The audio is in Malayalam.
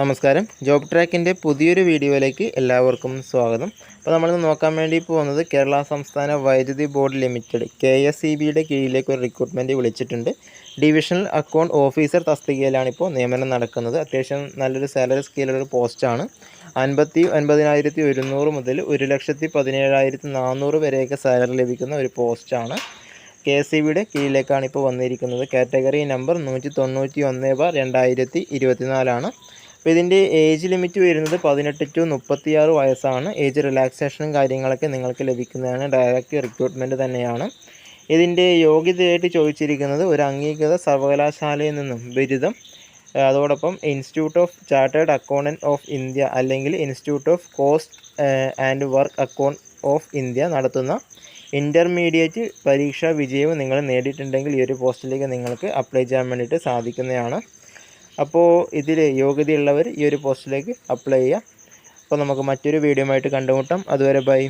നമസ്കാരം. ജോബ് ട്രാക്കിന്റെ പുതിയൊരു വീഡിയോയിലേക്ക് എല്ലാവർക്കും സ്വാഗതം. അപ്പോൾ നമ്മളിന്ന് നോക്കാൻ വേണ്ടി പോകുന്നത് കേരള സംസ്ഥാന വൈദ്യുതി board limited K S E ബിയുടെ കീഴിലേക്ക് ഒരു റിക്രൂട്ട്മെന്റ് വിളിച്ചിട്ടുണ്ട്. ഡിവിഷണൽ അക്കൗണ്ട് ഓഫീസർ തസ്തികയിലാണ് ഇപ്പോൾ നിയമനം നടക്കുന്നത്. അത്യാവശ്യം നല്ലൊരു സാലറി സ്കെയിലുള്ള ഒരു പോസ്റ്റാണ് അൻപത്തി ഒൻപതിനായിരത്തി ഒരുന്നൂറ് മുതൽ ഒരു ലക്ഷത്തി പതിനേഴായിരത്തി നാനൂറ് വരെയൊക്കെ സാലറി ലഭിക്കുന്ന ഒരു പോസ്റ്റാണ് കെ എസ് ഇ ബിയുടെ കീഴിലേക്കാണ് ഇപ്പോൾ വന്നിരിക്കുന്നത്. കാറ്റഗറി നമ്പർ നൂറ്റി തൊണ്ണൂറ്റി ഒന്ന് ബാർ രണ്ടായിരത്തി ഇരുപത്തിനാലാണ്. അപ്പോൾ ഇതിന്റെ ഏജ് ലിമിറ്റ് വരുന്നത് പതിനെട്ട് ടു മുപ്പത്തിയാറ് വയസ്സാണ്. ഏജ് റിലാക്സേഷനും കാര്യങ്ങളൊക്കെ നിങ്ങൾക്ക് ലഭിക്കുന്നതാണ്. ഡയറക്റ്റ് റിക്രൂട്ട്മെന്റ് തന്നെയാണ്. ഇതിന്റെ യോഗ്യതയായിട്ട് ചോദിച്ചിരിക്കുന്നത് ഒരു അംഗീകൃത സർവകലാശാലയിൽ നിന്നും ബിരുദം. അതോടൊപ്പം institute of chartered accountant of India അല്ലെങ്കിൽ institute of cost and work account of India നടത്തുന്ന ഇന്റർമീഡിയറ്റ് പരീക്ഷാ വിജയവും നിങ്ങൾ നേടിയിട്ടുണ്ടെങ്കിൽ ഈ ഒരു പോസ്റ്റിലേക്ക് നിങ്ങൾക്ക് അപ്ലൈ ചെയ്യാൻ വേണ്ടിയിട്ട് സാധിക്കുന്നതാണ്. അപ്പോൾ ഇതിൽ യോഗ്യതയുള്ളവർ ഈ ഒരു പോസ്റ്റിലേക്ക് അപ്ലൈ ചെയ്യുക അപ്പോൾ നമുക്ക് മറ്റൊരു വീഡിയോ ആയിട്ട് കണ്ടുമുട്ടാം. അതുവരെ ബൈ.